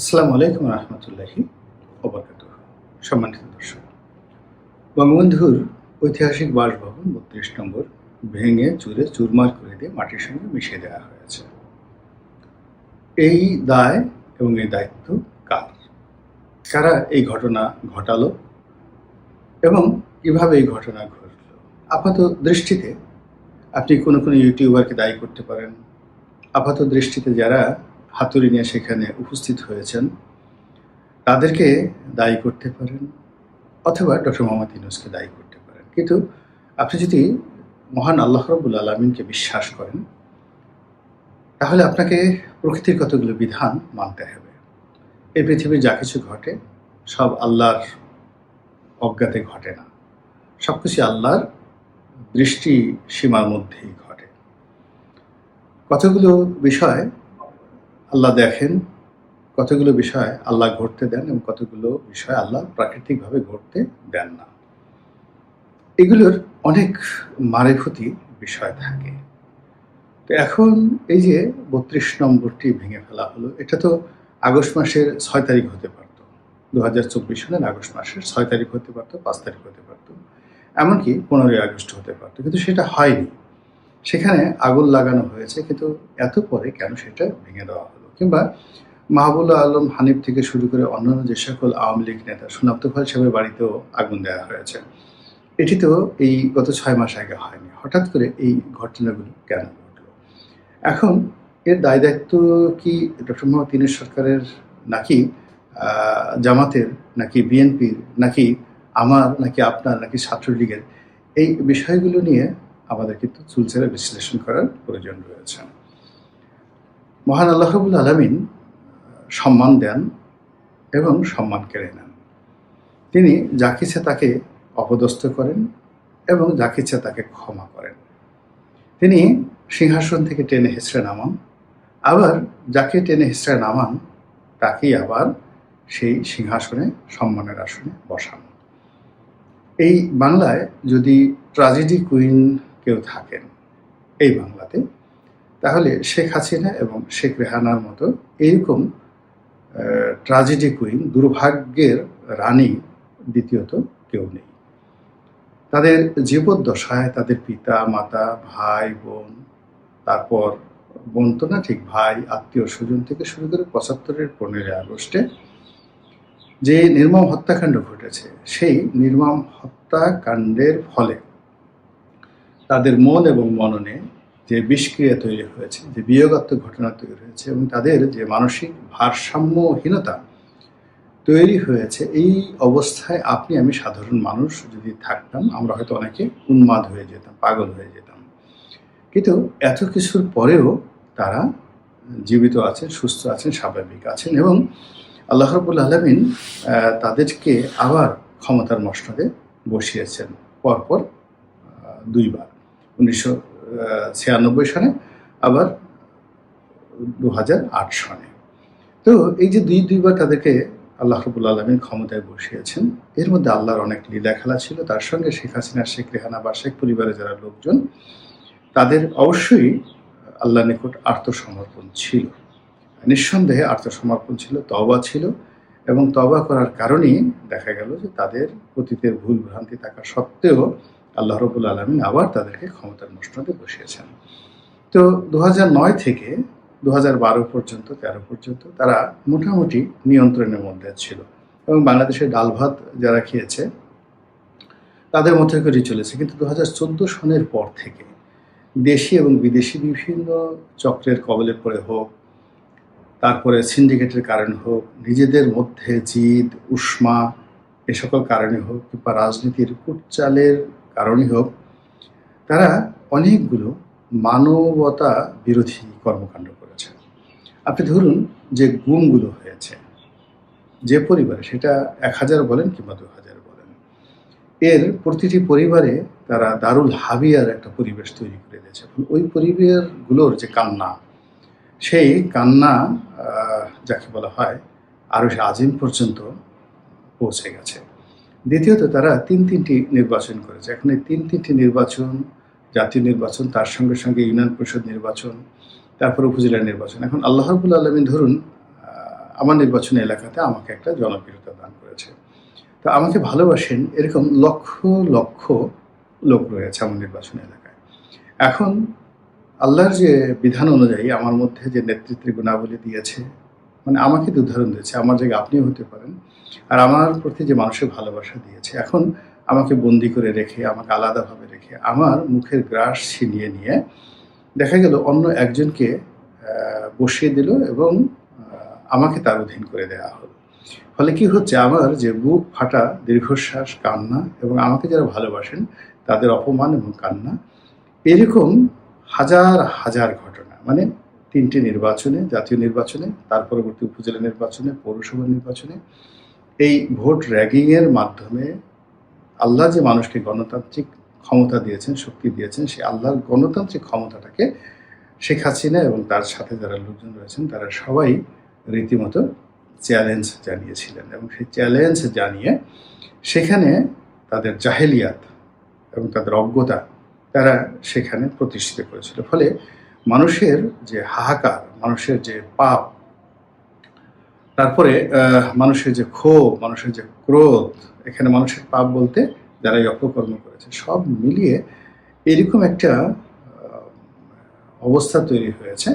আসসালামু আলাইকুম রহমতুল্লাহি সম্মানিত দর্শক বঙ্গবন্ধুর ঐতিহাসিক বাসভবন বত্রিশ নম্বর ভেঙে চুরে চুরমার করে দিয়ে মাটির সঙ্গে মিশিয়ে দেওয়া হয়েছে। এই দায় এবং এই দায়িত্ব কার? কারা এই ঘটনা ঘটালো এবং কীভাবে এই ঘটনা ঘটলো? আপাত দৃষ্টিতে আপনি কোনো কোনো ইউটিউবারকে দায়ী করতে পারেন। আপাত দৃষ্টিতে যারা হাতুড়ি নিয়ে সেখানে উপস্থিত হয়েছেন। তাদেরকে দায়ী করতে পারেন অথবা ডক্টর মোহাম্মদ ইউনুসকে দায়ী করতে পারেন। কিন্তু আপনি যদি মহান আল্লাহ রবুল আলমিনকে বিশ্বাস করেন, তাহলে আপনাকে প্রকৃতির কতগুলো বিধান মানতে হবে। এই পৃথিবীর যা কিছু ঘটে, সব আল্লাহর অজ্ঞাতে ঘটে না। সব কিছু আল্লাহর দৃষ্টি সীমার মধ্যেই ঘটে। কতগুলো বিষয় আল্লাহ দেখেন কতগুলো বিষয় আল্লাহ ঘটতে দেন এবং কতগুলো বিষয় আল্লাহ প্রাকৃতিকভাবে ঘটতে দেন না। এগুলোর অনেক মারেফতি বিষয় থাকে। তো এখন এই যে বত্রিশ নম্বরটি ভেঙে ফেলা হলো, এটা তো আগস্ট মাসের ছয় তারিখ হতে পারতো। দু হাজার চব্বিশ সালের আগস্ট মাসের ছয় তারিখ হতে পারতো, পাঁচ তারিখ হতে পারতো। এমনকি পনেরোই আগস্ট হতে পারতো। কিন্তু সেটা হয়নি। সেখানে আগুন লাগানো হয়েছে, কিন্তু এত পরে কেন সেটা ভেঙে দেওয়া হলো? কিংবা মাহবুল্লাহ আলম হানিফ থেকে শুরু করে অন্যান্য যে সকল আওয়ামী লীগ নেতা, সোনাপ্ত ফল সাহেবের বাড়িতেও আগুন দেওয়া হয়েছে। এটি তো এই গত ছয় মাস আগে হয়নি। হঠাৎ করে এই ঘটনাগুলো কেন ঘটলো? এখন এর দায় দায়িত্ব কি ডক্টর মোহাম্মদ তিনের সরকারের নাকি জামাতের, নাকি বিএনপির, নাকি আমার, নাকি আপনার, নাকি ছাত্রলীগের? এই বিষয়গুলো নিয়ে আমাদের কিন্তু চুলচেরা বিশ্লেষণ করার প্রয়োজন রয়েছে। মহান আল্লাহবুল আলমিন সম্মান দেন এবং সম্মান কেড়ে নেন। তিনি যাকে ইচ্ছে তাকে অপদস্থ করেন এবং যাকে ইচ্ছে তাকে ক্ষমা করেন। তিনি সিংহাসন থেকে টেনে হেসড়ে নামান, আবার যাকে টেনে হেসড়ে নামান, তাকেই আবার সেই সিংহাসনে, সম্মানের আসনে বসান। এই বাংলায় যদি ট্রাজেডি কুইন কেউ থাকেন এই বাংলাতে। তাহলে শেখ হাসিনা এবং শেখ রেহানার মতো এইরকম ট্রাজেডি কুইন দুর্ভাগ্যের রানী দ্বিতীয়ত কেউ নেই। তাদের জীবদ্দশায় তাদের পিতা, মাতা, ভাই, বোন, তারপর বোন তো না, ঠিক ভাই, আত্মীয় স্বজন থেকে শুরু করে পঁচাত্তরের পনেরোই আগস্টে যে নির্মম হত্যাকাণ্ড ঘটেছে, সেই নির্মম হত্যাকাণ্ডের ফলে তাদের মন এবং মননে যে বিষক্রিয়া তৈরি হয়েছে, যে বিয়োগাত্মক ঘটনা তৈরি হয়েছে এবং তাদের যে মানসিক ভারসাম্যহীনতা তৈরি হয়েছে, এই অবস্থায় আপনি, আমি সাধারণ মানুষ যদি থাকতাম, আমরা হয়তো অনেকে উন্মাদ হয়ে যেতাম, পাগল হয়ে যেতাম। কিন্তু এত কিছুর পরেও তারা জীবিত আছেন, সুস্থ আছেন, স্বাভাবিক আছেন এবং আল্লাহ রবুল আলমিন তাদেরকে আবার ক্ষমতার মসনদে বসিয়েছেন, পরপর দুইবার। উনিশশো সনে আবার দু হাজার আট সনে তো এই যে দুই, দুইবার তাদেরকে আল্লাহ রবুল আলমিন ক্ষমতায় বসিয়েছেন, এর মধ্যে আল্লাহর অনেক লীলা খেলা ছিল। তার সঙ্গে শেখ হাসিনা, শেখ রেহানা বা শেখ পরিবারের যারা লোকজন, তাদের অবশ্যই আল্লাহ নিকট আত্মসমর্পণ ছিল। নিঃসন্দেহে আত্মসমর্পণ ছিল তবা ছিল এবং তবা করার কারণেই দেখা গেল যে তাদের অতীতের ভুল ভ্রান্তি থাকা সত্ত্বেও আল্লাহ রবুল আলমিন আবার তাদেরকে ক্ষমতার মসনদে বসিয়েছেন। তো দু নয় থেকে দু বারো পর্যন্ত, তেরো পর্যন্ত তারা মোটামুটি নিয়ন্ত্রণের মধ্যে ছিল এবং বাংলাদেশের ডাল ভাত যারা খেয়েছে, তাদের মধ্যে করেই চলেছে। কিন্তু দু হাজার চোদ্দ সনের পর থেকে দেশি এবং বিদেশি বিভিন্ন চক্রের কবলে পড়ে হোক, তারপরে সিন্ডিকেটের কারণে হোক, নিজেদের মধ্যে জিদ, উষ্মা এ সকল কারণে হোক কিংবা রাজনীতির কুটচালের কারণে হোক, তারা অনেকগুলো মানবতা বিরোধী কর্মকাণ্ড করেছে। আপনি ধরুন যে গুমগুলো হয়েছে, যে পরিবারে, সেটা এক হাজার বলেন কিংবা দু হাজার বলেন, এর প্রতিটি পরিবারে তারা দারুল হাবিয়ার একটা পরিবেশ তৈরি করে দিয়েছে। ওই পরিবারগুলোর যে কান্না, সেই কান্না যাকে বলা হয় আরও আজিম পর্যন্ত পৌঁছে গেছে। দ্বিতীয়ত তারা তিন তিনটি নির্বাচন করেছে। এখন এই তিন তিনটি নির্বাচন, জাতীয় নির্বাচন, তার সঙ্গে সঙ্গে ইউনিয়ন পরিষদ নির্বাচন, তারপর উপজেলা নির্বাচন। এখন আল্লাহ রবুল আলমিন ধরুন আমার নির্বাচনী এলাকাতে আমাকে একটা জনপ্রিয়তা দান করেছে। তো আমাকে ভালোবাসেন এরকম লক্ষ লক্ষ লোক রয়েছে আমার নির্বাচনী এলাকায়। এখন আল্লাহর যে বিধান অনুযায়ী আমার মধ্যে যে নেতৃত্বের গুণাবলী দিয়েছে মানে আমাকে উদাহরণ দিয়েছে, আমার জায়গায় আপনিও হতে পারেন। আর আমার প্রতি যে মানুষের ভালোবাসা দিয়েছে, এখন আমাকে বন্দি করে রেখে, আমাকে আলাদাভাবে রেখে, আমার মুখের গ্রাস ছিনিয়ে নিয়ে দেখা গেল অন্য একজনকে বসিয়ে দিল এবং আমাকে তার অধীন করে দেওয়া হলো। ফলে কি হচ্ছে, আমার যে বুক ফাটা দীর্ঘশ্বাস, কান্না এবং আমাকে যারা ভালোবাসেন, তাদের অপমান এবং কান্না, এরকম হাজার হাজার ঘটনা। মানে তিনটি নির্বাচনে, জাতীয় নির্বাচনে, তার পরবর্তী উপজেলা নির্বাচনে, পৌরসভা নির্বাচনে এই ভোট র্যাগিংয়ের মাধ্যমে আল্লাহ যে মানুষকে গণতান্ত্রিক ক্ষমতা দিয়েছেন, শক্তি দিয়েছেন সেই আল্লাহর গণতান্ত্রিক ক্ষমতাটাকে শেখ হাসিনা এবং তার সাথে যারা লোকজন রয়েছেন, তারা সবাই রীতিমতো চ্যালেঞ্জ জানিয়েছিলেন এবং সেই চ্যালেঞ্জ জানিয়ে সেখানে তাদের জাহেলিয়াত এবং তাদের অজ্ঞতা তারা সেখানে প্রতিষ্ঠিত করেছিল। ফলে মানুষের যে হাহাকার, মানুষের যে পাপ তারপরে মানুষের যে ক্ষোভ, মানুষের যে ক্রোধ, এখানে মানুষের পাপ বলতে যারা এই অপকর্ম করেছে, সব মিলিয়ে এরকম একটা অবস্থা তৈরি হয়েছে।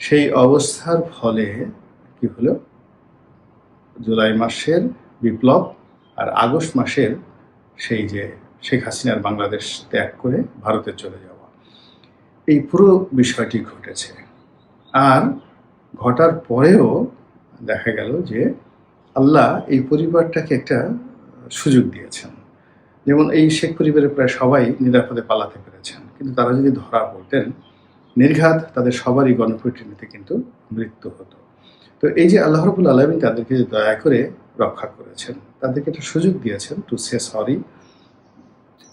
সেই অবস্থার ফলে কি হলো? জুলাই মাসের বিপ্লব আর আগস্ট মাসের সেই যে শেখ হাসিনার বাংলাদেশ ত্যাগ করে ভারতে চলে যাওয়া। এই পুরো বিষয়টি ঘটেছে। আর ঘটার পরেও দেখা গেল যে আল্লাহ এই পরিবারটাকে একটা সুযোগ দিয়েছেন। যেমন এই শেখ পরিবারের প্রায় সবাই নিরাপদে পালাতে পেরেছেন। কিন্তু তারা যদি ধরা পড়তেন, নির্ঘাত তাদের সবারই গণপ্রতিনিধিতে কিন্তু মৃত্যু হতো। তো এই যে আল্লাহ রবুল আলমী তাদেরকে দয়া করে রক্ষা করেছেন, তাদেরকে একটা সুযোগ দিয়েছেন টু সে সরি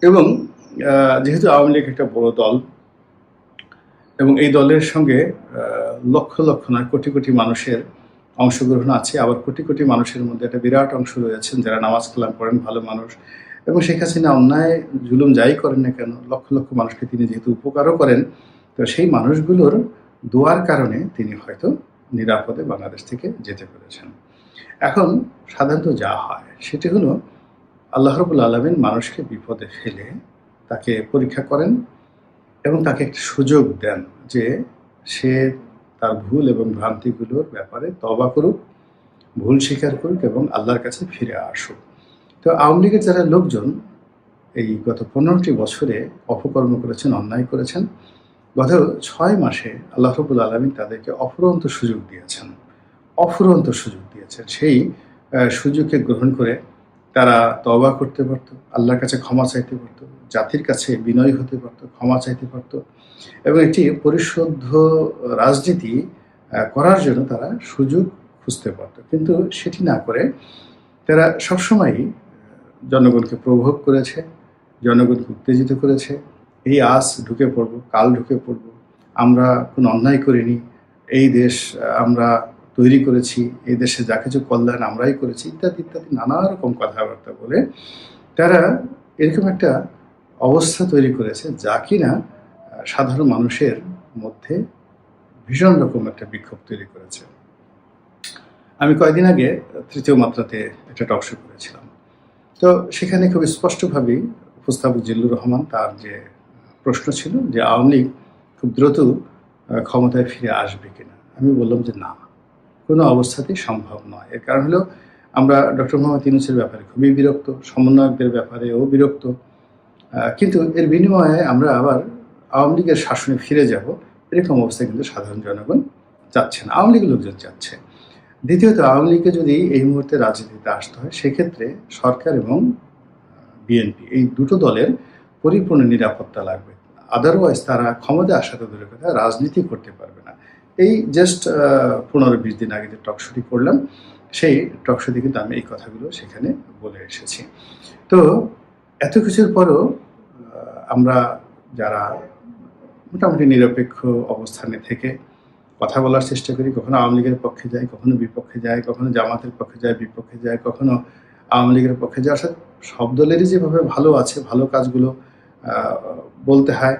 এবং যেহেতু আওয়ামী লীগ একটা বড় দল, এবং এই দলের সঙ্গে লক্ষ লক্ষ নয় কোটি কোটি মানুষের অংশগ্রহণ আছে, আবার কোটি কোটি মানুষের মধ্যে একটা বিরাট অংশ রয়েছেন যারা নামাজ কালাম করেন ভালো মানুষ। এবং শেখ হাসিনা অন্যায়, জুলুম যাই করেন না কেন, লক্ষ লক্ষ মানুষকে তিনি যেহেতু উপকারও করেন, তো সেই মানুষগুলোর দোয়ার কারণে তিনি হয়তো নিরাপদে বাংলাদেশ থেকে যেতে পেরেছেন। এখন সাধারণত যা হয়, সেটি হলো আল্লাহ রবুল আলমিন মানুষকে বিপদে ফেলে তাকে পরীক্ষা করেন এবং তাকে একটা সুযোগ দেন যে সে তার ভুল এবং ভ্রান্তিগুলোর ব্যাপারে তবা করুক, ভুল স্বীকার করুক এবং আল্লাহর কাছে ফিরে আসুক। তো আওয়ামী লীগের যারা লোকজন এই গত পনেরোটি বছরে অপকর্ম করেছেন, অন্যায় করেছেন, গত ছয় মাসে আল্লাহ রবুল আলমী তাদেরকে অফুরন্ত সুযোগ দিয়েছেন। অফুরন্ত সুযোগ দিয়েছেন। সেই সুযোগকে গ্রহণ করে তারা তবা করতে পারতো, আল্লাহর কাছে ক্ষমা চাইতে পারতো, জাতির কাছে বিনয় হতে পারতো, ক্ষমা চাইতে পারতো এবং একটি পরিশুদ্ধ রাজনীতি করার জন্য তারা সুযোগ খুঁজতে পারতো। কিন্তু সেটি না করে তারা সবসময়ই জনগণকে প্রভোগ করেছে, জনগণকে উত্তেজিত করেছে। এই আজ ঢুকে পড়ব, কাল ঢুকে পড়ব, আমরা কোনো অন্যায় করিনি, এই দেশ আমরা তৈরি করেছি, এই দেশে যা কিছু কল্যাণ আমরাই করেছি, ইত্যাদি ইত্যাদি নানা রকম কথাবার্তা বলে তারা এরকম একটা অবস্থা তৈরি করেছে যা কিনা সাধারণ মানুষের মধ্যে ভীষণ রকম একটা বিক্ষোভ তৈরি করেছে। আমি কয়েকদিন আগে তৃতীয় মাত্রাতে একটা টক শো করেছিলাম। তো সেখানে খুব স্পষ্টভাবেই উপস্থাপক জিল্লুর রহমান তার যে প্রশ্ন ছিল যে আওয়ামী লীগ খুব দ্রুত ক্ষমতায় ফিরে আসবে কিনা। আমি বললাম যে না। কোনো অবস্থাতেই সম্ভব নয়। এর কারণ হলো, আমরা ডক্টর মোহাম্মদ ইউনুসের ব্যাপারে খুবই বিরক্ত, সমন্বয়কদের ব্যাপারেও বিরক্ত। কিন্তু এর বিনিময়ে আমরা আবার আওয়ামী লীগের শাসনে ফিরে যাব। এরকম অবস্থায় কিন্তু সাধারণ জনগণ চাচ্ছে না, আওয়ামী লীগের লোকজন চাচ্ছে। দ্বিতীয়ত, আওয়ামী লীগকে যদি এই মুহূর্তে রাজনীতিতে আসতে হয়, সেক্ষেত্রে সরকার এবং বিএনপি এই দুটো দলের পরিপূর্ণ নিরাপত্তা লাগবে। আদারওয়াইজ তারা ক্ষমতা আসা তো দূরের কথা, রাজনীতি করতে পারবে না। এই জাস্ট পনেরো বিশ দিন আগে যে টকশোটি করলাম, সেই টকশোতে কিন্তু আমি এই কথাগুলো সেখানে বলে এসেছি। তো এত কিছুর পরও আমরা যারা মোটামুটি নিরপেক্ষ অবস্থানে থেকে কথা বলার চেষ্টা করি, কখনো আওয়ামী লীগের পক্ষে যাই, কখনো বিপক্ষে যায় কখনো জামাতের পক্ষে যায় বিপক্ষে যায় কখনো আওয়ামী লীগের পক্ষে যায় অর্থাৎ সব দলেরই যেভাবে ভালো আছে, ভালো কাজগুলো বলতে হয়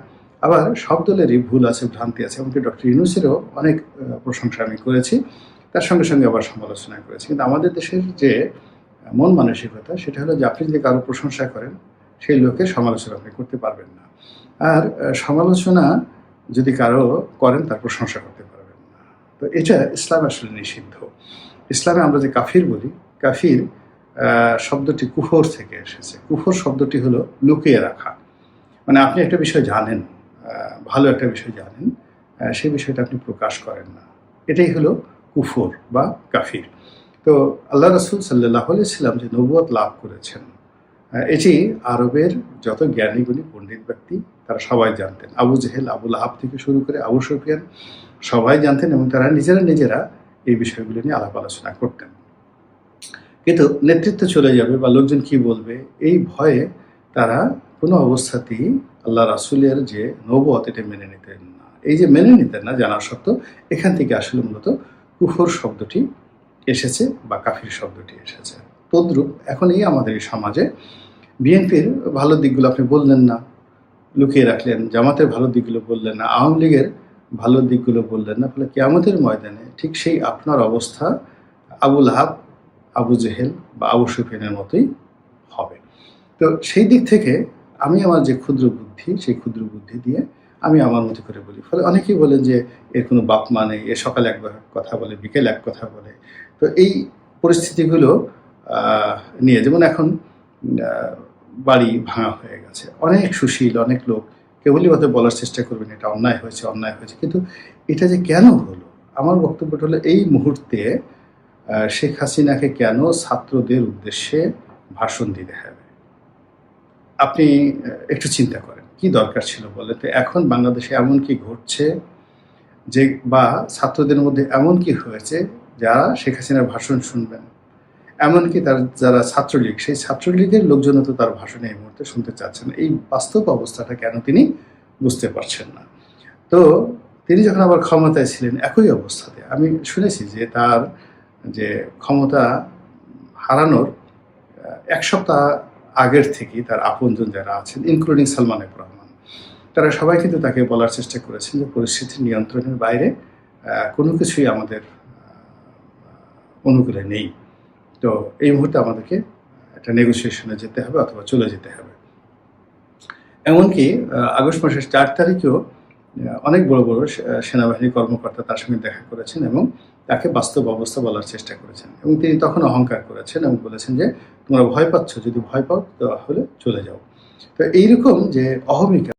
আবার সব দলেরই ভুল আছে, ভ্রান্তি আছে, এমনকি ডক্টর ইউনুসেরও অনেক প্রশংসা আমি করেছি। তার সঙ্গে সঙ্গে আবার সমালোচনা করেছি। কিন্তু আমাদের দেশের যে মন মানসিকতা, সেটা হলো যে আপনি যদি কারও প্রশংসা করেন, সেই লোকে সমালোচনা আপনি করতে পারবেন না। আর সমালোচনা যদি কারও করেন, তার প্রশংসা করতে পারবেন না। তো এটা ইসলাম আসলে নিষিদ্ধ। ইসলামে আমরা যে কাফির বলি, কাফির শব্দটি কুফর থেকে এসেছে। কুফর শব্দটি হলো লুকিয়ে রাখা। মানে আপনি একটা বিষয় জানেন ভালো একটা বিষয় জানেন সেই বিষয়টা আপনি প্রকাশ করেন না। এটাই হলো কুফর বা কাফির। তো আল্লাহ রসুল সাল্লাহ ছিলাম যে নবুয়ত লাভ করেছেন এটি আরবের যত জ্ঞানী গুণী পণ্ডিত ব্যক্তি, তারা সবাই জানতেন। আবু জেহেল আবুল আহাব থেকে শুরু করে আবু সুফিয়ান সবাই জানতেন এবং তারা নিজেরা নিজেরা এই বিষয়গুলো নিয়ে আলাপ আলোচনা করতেন। কিন্তু নেতৃত্ব চলে যাবে বা লোকজন কি বলবে, এই ভয়ে তারা কোনো অবস্থাতেই আল্লাহ রাসুলের যে নবত এটা মেনে নিতেন না। এই যে মেনে নিতেন না জানা সত্ত্বেও এখান থেকে আসলে মূলত কুফর শব্দটি এসেছে বা কাফির শব্দটি এসেছে। তদ্রূপ এখন এই আমাদের এই সমাজে বিএনপির ভালো দিকগুলো আপনি বললেন না, লুকিয়ে রাখলেন, জামাতের ভালো দিকগুলো বললেন না, আওয়ামী লীগের ভালো দিকগুলো বললেন না, ফলে কেয়ামতের ময়দানে ঠিক সেই আপনার অবস্থা আবুল হাব, আবু জেহেল বা আবু সুফিয়ানের মতোই হবে। তো সেই দিক থেকে আমি আমার যে ক্ষুদ্র বুদ্ধি, সেই ক্ষুদ্র বুদ্ধি দিয়ে আমি আমার মতো করে বলি। ফলে অনেকেই বলেন যে, এর কোনো বাপ মা নেই, এ সকালে এক কথা বলে, বিকেল এক কথা বলে। তো এই পরিস্থিতিগুলো নিয়ে যেমন এখন বাড়ি ভাঙা হয়ে গেছে। অনেক সুশীল, অনেক লোক, কেবলই হয়তো বলার চেষ্টা করবেন, এটা অন্যায় হয়েছে অন্যায় হয়েছে। কিন্তু এটা যে কেন হলো? আমার বক্তব্যটা হলো এই মুহূর্তে শেখ হাসিনাকে কেন ছাত্রদের উদ্দেশ্যে ভাষণ দিতে হবে? আপনি একটু চিন্তা করেন, কি দরকার ছিল বলে তো? এখন বাংলাদেশে এমন কি ঘটছে যে, বা ছাত্রদের মধ্যে এমন কি হয়েছে যারা শেখ হাসিনার ভাষণ শুনবেন? এমনকি তার, যারা ছাত্রলীগ, সেই ছাত্রলীগের লোকজনও তো তার ভাষণ এই মুহূর্তে শুনতে চাচ্ছেন। এই বাস্তব অবস্থাটা কেন তিনি বুঝতে পারছেন না? তো তিনি যখন আবার ক্ষমতায় ছিলেন, একই অবস্থাতে, আমি শুনেছি যে তার যে ক্ষমতা হারানোর এক সপ্তাহ আগের থেকেই তার আপনজন যারা আছেন ইনক্লুডিং সালমান এফ রহমান, তারা সবাই কিন্তু তাকে বলার চেষ্টা করেছেন যে পরিস্থিতি নিয়ন্ত্রণের বাইরে কোনো কিছুই আমাদের অনুকূলে নেই। তো এই মুহূর্তে আমাদেরকে একটা নেগোসিয়েশনে যেতে হবে অথবা চলে যেতে হবে। এমনকি আগস্ট মাসের চার তারিখেও অনেক বড় বড় সেনাবাহিনী কর্মকর্তা তার সঙ্গে দেখা করেছেন এবং তাকে বাস্তব অবস্থা বলার চেষ্টা করেছেন এবং তিনি তখন অহংকার করেছেন এবং বলেছেন যে, তোমরা ভয় পাচ্ছ, যদি ভয় পাও তাহলে চলে যাও। তো এইরকম যে অহমিকা